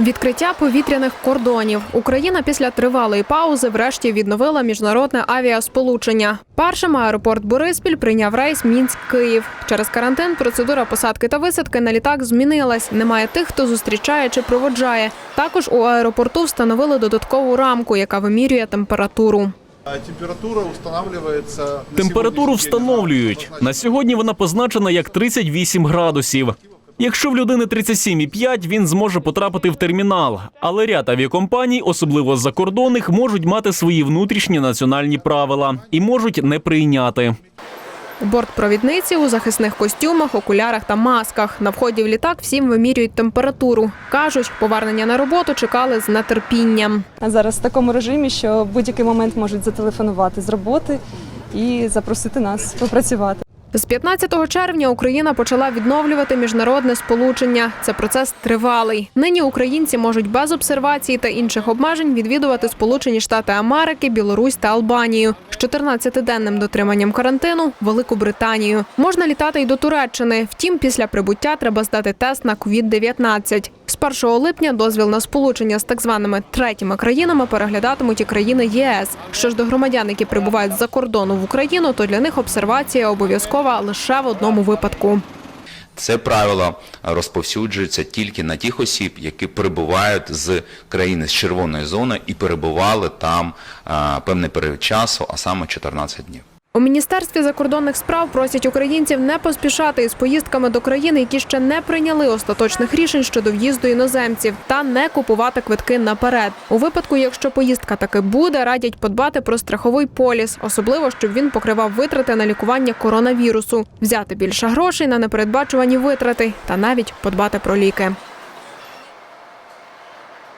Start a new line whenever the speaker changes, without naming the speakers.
Відкриття повітряних кордонів. Україна після тривалої паузи врешті відновила міжнародне авіасполучення. Першим аеропорт Бориспіль прийняв рейс Мінськ-Київ. Через карантин процедура посадки та висадки на літак змінилась. Немає тих, хто зустрічає чи проводжає. Також у аеропорту встановили додаткову рамку, яка вимірює температуру.
Температуру встановлюють. На сьогодні вона позначена як 38 градусів. Якщо в людини 37,5, він зможе потрапити в термінал. Але ряд авіакомпаній, особливо закордонних, можуть мати свої внутрішні національні правила і можуть не прийняти.
Бортпровідниці у захисних костюмах, окулярах та масках. На вході в літак всім вимірюють температуру. Кажуть, повернення на роботу чекали з нетерпінням.
А зараз в такому режимі, що в будь-який момент можуть зателефонувати з роботи і запросити нас попрацювати.
З 15 червня Україна почала відновлювати міжнародне сполучення. Це процес тривалий. Нині українці можуть без обсервації та інших обмежень відвідувати Сполучені Штати Америки, Білорусь та Албанію з 14-денним дотриманням карантину Велику Британію. Можна літати й до Туреччини. Втім, після прибуття треба здати тест на COVID-19. З 1 липня дозвіл на сполучення з так званими третіми країнами переглядатимуть і країни ЄС. Що ж до громадян, які прибувають з-за кордону в Україну, то для них обсервація обов'язкова лише в одному випадку.
Це правило розповсюджується тільки на тих осіб, які прибувають з країни з червоної зони і перебували там певний період часу, а саме 14 днів.
У міністерстві закордонних справ просять українців не поспішати із поїздками до країн, які ще не прийняли остаточних рішень щодо в'їзду іноземців, та не купувати квитки наперед. У випадку, якщо поїздка таки буде, радять подбати про страховий поліс, особливо щоб він покривав витрати на лікування коронавірусу, взяти більше грошей на непередбачувані витрати та навіть подбати про ліки.